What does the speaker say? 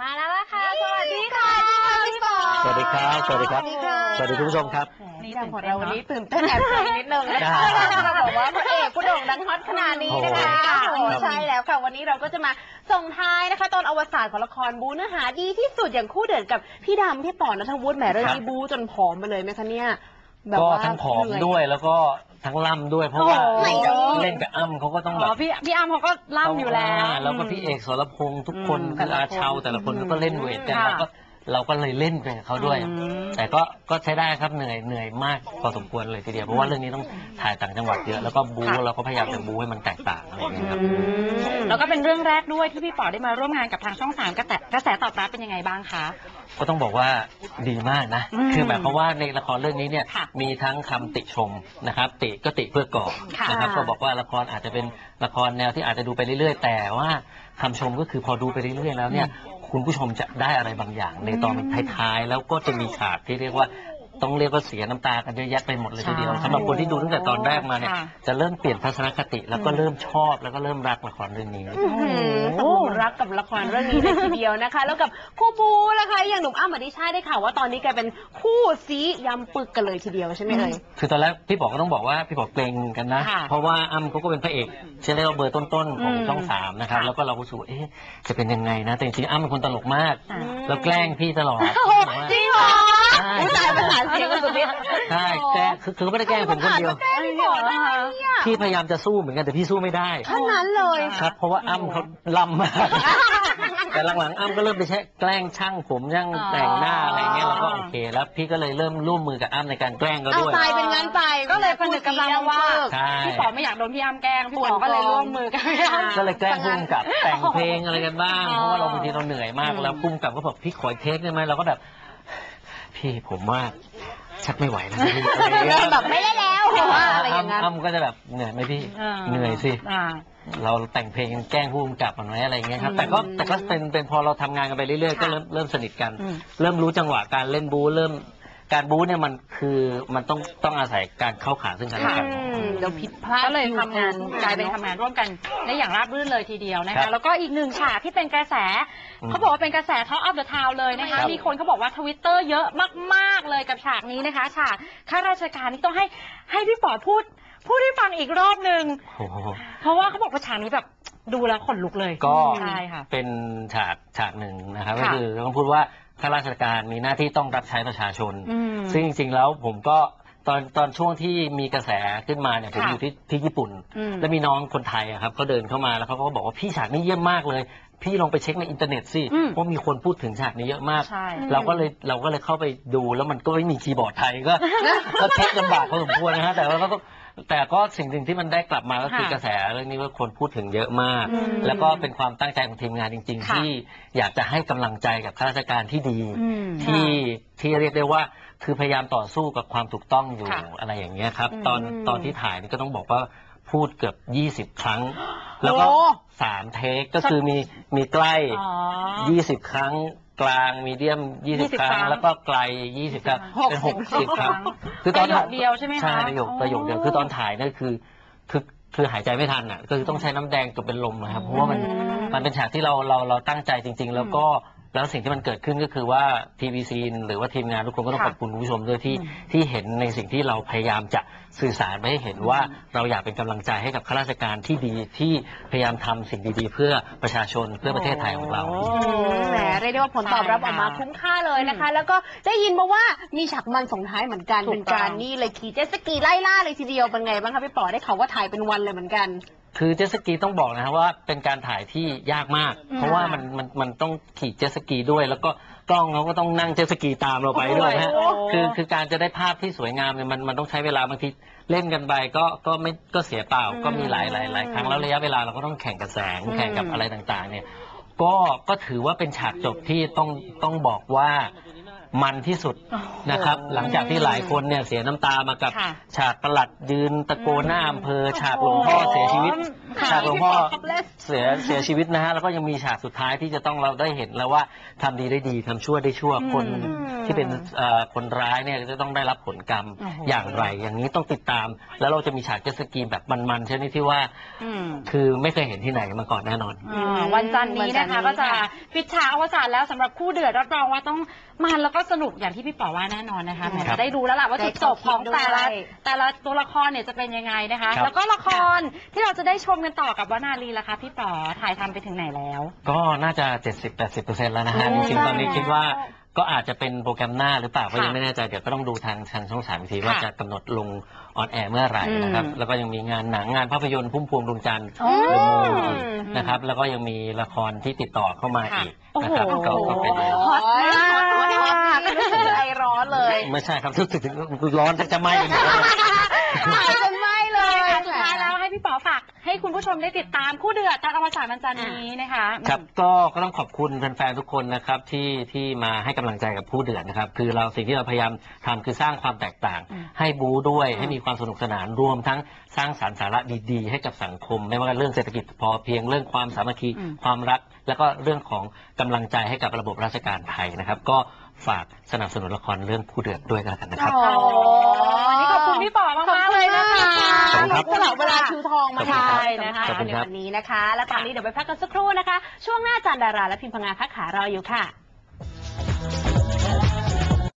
มาแล้วล่ะค่ะ สวัสดีค่ะพี่ปอสวัสดีครับสวัสดีครับ สวัสดีค่ะสวัสดีคุณผู้ชมครับนี่ของเราวันนี้ตื่นเต้นแอบเกรงนิดนึงนะครัคะบเราบอกว่าพระเอกผู้โด่งดังฮอตขนาดนี้นะคะโอ้โหโอ้โหใช่แล้วค่ะ วันนี้เราก็จะมาส่งท้ายนะคะ ตอนอวสานของละครบูเนื้อหาดีที่สุดอย่างคู่เดือดกับพี่ดำพี่ต่อนัทวุฒิแหมเรื่องนี้บูจนผอมมาเลยไหมคะเนี่ย แบบก็ว่าทั้งผอมเหนื่ด้วยแล้วก็ทั้งล่ำด้วย เพราะว่าโอ้โห เล่นกับอ้ำเขาก็ต้องอ๋แบอบพี่พี่อ้ำเขาก็ล่ำอยู่แล้วาแล้วก็พี่เอกสรพงษ์ทุกคนอืมคืออาเชาแต่ละคนก็เล่นเวทกันค่ะเราก็ เราก็เลยเล่นไปกับเขาด้วย อืม แต่ก็ก็ใช้ได้ครับเหนื่อยเหนื่อยมากพอสมควรเลยทีเดียวเพราะว่าเรื่องนี้ต้องถ่ายต่างจังหวัดเยอะแล้วก็บู๊เราก็พยายามจะบู๊ให้มันแตกต่างอะไรอย่างเงี้ยครับอืมแล้วก็เป็นเรื่องแรกด้วยที่พี่ป๋อได้มาร่วมงานกับทางช่องสามกระแสกระแสตอบรับเป็นยังไงบ้างคะ ก็ต้องบอกว่าดีมากนะ อืมคือหมายความว่าในละครเรื่องนี้เนี่ยค่ะมีทั้งคำติชมนะครับ ติก็ติเพื่อก่อค่ะนะครับก็บอกว่าละครอาจจะเป็นละครแนวที่อาจจะดูไปเรื่อยๆ แต่ว่าคำชมก็คือพอดูไปเรื่อยๆแล้วเนี่ย คุณผู้ชมจะได้อะไรบางอย่างในตอนท้ายๆแล้วก็จะมีฉากที่เรียกว่า ต้องเรียกว่าเสียน้ำตากันเยอะแยะไปหมดเลยทีเดียวใช่สำหรับคนที่ดูตั้งแต่ตอนแรกมาเนี่ยค่ะ จะเริ่มเปลี่ยนทัศนคติแล้วก็เริ่มชอบแล้วก็เริ่มรักละครเรื่องนี้ อื้อหือตกหลุมรักกับละครเรื่องนี้เลยทีเดียวนะคะ แล้วกับคู่บูนะคะอย่างหนุ่มอ้ำอดิชาติได้ข่าวว่าตอนนี้กลายเป็นคู่ซียำปึกกันเลยทีเดียวใช่ไหมเอ่ย คือตอนแรกพี่บอกก็ต้องบอกว่าพี่บอกเกรงกันนะ ค่ะเพราะว่าอ้ำเขาก็เป็นพระเอกเชื่อได้ว่าเบอร์ต้นๆของอืมช่องสามนะครับ ค่ะ แล้วก็เราก็รู้สึกว่าเอ๊ะจะเป็นยังไงนะ แต่จริงๆอ้ำเป็นคนตลกมากอ่าแล้วแกล้งพี่ตลอดโอ้โหจริงเหรอ ใช่ผู้ชายประสานเสียงกันสุดฤทธิ์ ใช่แกล้งคือคือไม่ได้แกล้งผมคนเดียว แกล้งพี่บอกได้ไงเนี่ยพี่พยายามจะสู้เหมือนกันแต่พี่สู้ไม่ได้เท่านั้นเลยครับ เพราะว่าอ้ำเขาล่ำมากแต่หลังๆอ้ำก็เริ่มไปแช่แกล้งช่างผมช่างแต่งหน้าอะไรเงี้ยเราก็โอเคแล้วพี่ก็เลยเริ่มร่วมมือกับอ้ำในการแกล้งเขาเอาด้วยตายเป็นงานไปก็เลยผนึกกำลังว่าใช่พี่ป๋อไม่อยากโดนพี่อ้ำแกล้งพี่ป๋อก็เลยร่วมมือกับพี่อ้ำก็เลยแกล้งพุ่มกับแต่งเพลงอะไรกันบ้างอ๋อเพราะว่าเราบางทีเราเหนื่อยมากอืมแล้วพุ่มกับก็บอกพี่ขออีกเทคได้ไหมเราก็แบบพี่ผมว่า ชักไม่ไหวแล้วนะพี่อะไรอย่างเงี้ยแบบไม่ได้แล้วว่าอะไรอย่างนั้นอ้ำก็จะแบบเหนื่อยไหมพี่อ่าเหนื่อยสิอ่าเราแต่งเพลงแกล้งพุ่มกับมันไว้อะไรอย่างเงี้ยครับอืมแต่ก็แต่ก็เป็นเป็นพอเราทำงานกันไปเรื่อยๆค่ะก็เริ่มเริ่มสนิทกัน อืม เริ่มรู้จังหวะการเล่นบู๊เริ่ม การบู๊เนี่ยมันคือมันต้องต้องอาศัยการเข้าขาซึ่งกันและกัน อืมเดี๋ยวผิดพลาดก็เลยทำงานอยู่กลายเป็นทำงานร่วมกันได้อย่างราบรื่นเลยทีเดียวนะครัคะ บแล้วก็อีกหนึ่งฉากที่เป็นกระแส อืมเขาบอกว่าเป็นกระแสท็อปอัพเดอะทาวเลยนะคะ ครับมีคนเขาบอกว่าทวิตเตอร์เยอะมาก ๆ เลยกับฉากนี้นะคะฉากข้าราชการนี่ต้องให้ให้พี่ป๋อพูด พูดให้ฟังอีกรอบหนึ่งโอ้โหเพราะว่าเขาบอกว่าฉากนี้แบบดูแล้วขนลุกเลยก็ ใช่ค่ะ เป็นฉากฉากหนึ่งนะครับค่ะก็คือต้องพูดว่า ข้าราชการมีหน้าที่ต้องรับใช้ประชาชน อืม ซึ่งจริงๆแล้วผมก็ตอนตอนช่วงที่มีกระแสขึ้นมาเนี่ยผมค่ะอยู่ที่ที่ญี่ปุ่น อืม แล้วมีน้องคนไทยอะครับเขาเดินเข้ามาแล้วเขาก็บอกว่าพี่ฉากนี้เยี่ยมมากเลย พี่ลองไปเช็คในอินเทอร์เน็ตสิอืม ว่ามีคนพูดถึงฉากนี้เยอะมาก ใช่ เราก็เลยเราก็เลยเข้าไปดูแล้วมันก็ไม่มีคีย์บอร์ดไทยก็ ก็เช็คลำบากพอสมควรนะฮะแต่ว่าก็ แต่ก็สิ่งหนึ่งที่มันได้กลับมาก็คือค่ะกระแสเรื่องนี้ว่าคนพูดถึงเยอะมาก อืมแล้วก็เป็นความตั้งใจของทีมงานจริง ๆ ค่ะ ที่อยากจะให้กำลังใจกับข้าราชการที่ดี อืม ที่ที่เรียกได้ว่าคือพยายามต่อสู้กับความถูกต้องอยู่ค่ะอะไรอย่างเงี้ยครับ อืมตอนตอนที่ถ่ายนี่ก็ต้องบอกว่าพูดเกือบ 20 ครั้ง แล้วก็โอ้ สามเทคก็คือมีมีใกล้ อ๋อ 20 ครั้ง กลางมีเดียม 20 20ครั้ง ครั้งแล้วก็ไกล 20 ครั้งเป็น60 60 ครั้งประโยคเดียวใช่ไหมคะใช่ประโยคอ๋อประโยคเดียว คือตอนถ่ายนั่นคือคือคือหายใจไม่ทันอะก็คือต้องใช้น้ำแดงจนเป็นลมนะครับ เพราะว่ามันอืม มันเป็นฉากที่เราเราเราตั้งใจจริง ๆ แล้วก็ แล้วสิ่งที่มันเกิดขึ้นก็คือว่าทีวีซีหรือว่าทีมงานทุกคนก็ต้องค่ะขอบคุณคุณผู้ชมด้วยที่อืมที่เห็นในสิ่งที่เราพยายามจะสื่อสารไปให้เห็นว่าเราอยากเป็นกำลังใจให้กับข้าราชการที่ดีที่พยายามทำสิ่งดีๆ เพื่อประชาชนเพื่อประเทศไทยของเราโอ้แหมเรียกได้ว่าผลตอบรับออกมาคุ้มค่าเลยนะคะ แล้วก็ได้ยินมาว่ามีฉากมันส่งท้ายเหมือนกันถูเป็นกต้องการนี่เลยขี่เจ็ตสกีไล่ล่าเลยทีเดียวเป็นไงบ้างคะพี่ป๋อได้ข่าวว่าถ่ายเป็นวันเลยเหมือนกัน คือเจ็ตสกีต้องบอกนะครับว่าเป็นการถ่ายที่ยากมากอืมเพราะว่ามันมันมันต้องขี่เจ็ตสกีด้วย แล้วก็กล้องเขาก็ต้องนั่งเจ็ตสกีตามเราไปด้วยนะฮะโอ้โห คือคือการจะได้ภาพที่สวยงามเนี่ยมันมันต้องใช้เวลาบางทีเล่นกันไปก็ก็ไม่ก็เสียเปล่าอืมก็มีหลายหลายหลายครั้งแล้วระยะเวลาเราก็ต้องแข่งกับแสงอืมแข่งกับอะไรต่างๆ เนี่ย ก็ก็ถือว่าเป็นฉากจบที่ต้องต้องบอกว่า มันที่สุดนะครับ หลังจากที่หลายคนเนี่ยเสียน้ำตามากับค่ะฉากประหลัดยืนตะโกนหน้าอำเภอ ฉากหลวงพ่อเสียชีวิตโค่ะ ฉากหลวงพ่อพี่ปอ topless เสียเสียชีวิตนะฮะแล้วก็ยังมีฉากสุดท้ายที่จะต้องเราได้เห็นแล้วว่าทำดีได้ดีทำชั่วได้ชั่วอืมคนอืมที่เป็นเอ่อคนร้ายเนี่ยจะต้องได้รับผลกรรมโอ้โห อย่างไร อย่างนี้ต้องติดตาม แล้วเราจะมีฉากเจ็ตสกีแบบมันๆชนิดที่ว่าอืมคือไม่เคยเห็นที่ไหนมาก่อนแน่นอน อ่าวันจันทร์นี้นะคะวันจัก็นทร์นี้จะค่ะปิดฉากอวสานแล้วสำหรับคู่เดือดรับรองว่าต้องมันแล้วก็สนุกอย่างที่พี่ป๋อว่าแน่นอนนะคะครับแหมจะได้รู้แล้วล่ะว่าจุดจบของแต่ละ ได้ แต่ละตัวละครเนี่ยจะเป็นยังไงนะคะ ครับ แล้วก็ละครที่เราจะได้ชมกันต่อกับวนาลีล่ะคะพี่ป๋อถ่ายทำไปถึงไหนแล้ว ก็น่าจะ 70-80%แล้วนะฮะโอ้จริงๆตอนนี้ได้คิดว่าก็อาจจะเป็นโปรแกรมหน้าหรือเปล่าก็ค่ะยังไม่แน่ใจ เดี๋ยวก็ต้องดูทางทางช่องสามอีกทีว่าค่ะจะกำหนดลงออนแอร์เมื่อไหร่นะครับ อืมแล้วก็ยังมีงานหนังงานภาพยนตร์พุ่มพวงดวงจันทร์อ๋อ หรือมูอืมนะครับ แล้วก็ยังมีละครที่ติดต่อเข้ามาค่ะอีกนะครับโอ้โหก็ก็เป็น ฮอตมากฮอตฮอตฮอตรู้สึกไอร้อนเลยไม่ใช่ครับรู้สึกถึงร้อนจะจะไหม้ไปหมดแล้ว ถ่ายจน ให้คุณผู้ชมได้ติดตามคู่เดือดตอนอวสานวันจันทร์นี้นะคะครับก็ก็ต้องขอบคุณแฟนๆทุกคนนะครับที่ที่มาให้กำลังใจกับผู้เดือดนะครับ คือเราสิ่งที่เราพยายามทำคือสร้างความแตกต่างอืมให้บู๊ด้วยอืมให้มีความสนุกสนานรวมทั้งสร้างสารรค์สาระดีๆ ให้กับสังคม ไม่ว่าเรื่องเศรษฐกิจพอเพียงเรื่องความสามัคคีอืมความรัก แล้วก็เรื่องของกำลังใจให้กับระบบราชการไทยนะครับ ก็ฝากสนับสนุนละครเรื่องผู้เดือดด้วยกันแล้วกันนะครับ โอ้ ขอบคุณครับสละเวลาคิวทองมาขอบคุณครับถ่ายนะคะขอบคุณในครับวันนี้นะคะ และตอนนี้เดี๋ยวไปพักกันสักครู่นะคะ ช่วงหน้าจันดาราและพิมพงาพักขารออยู่ค่ะ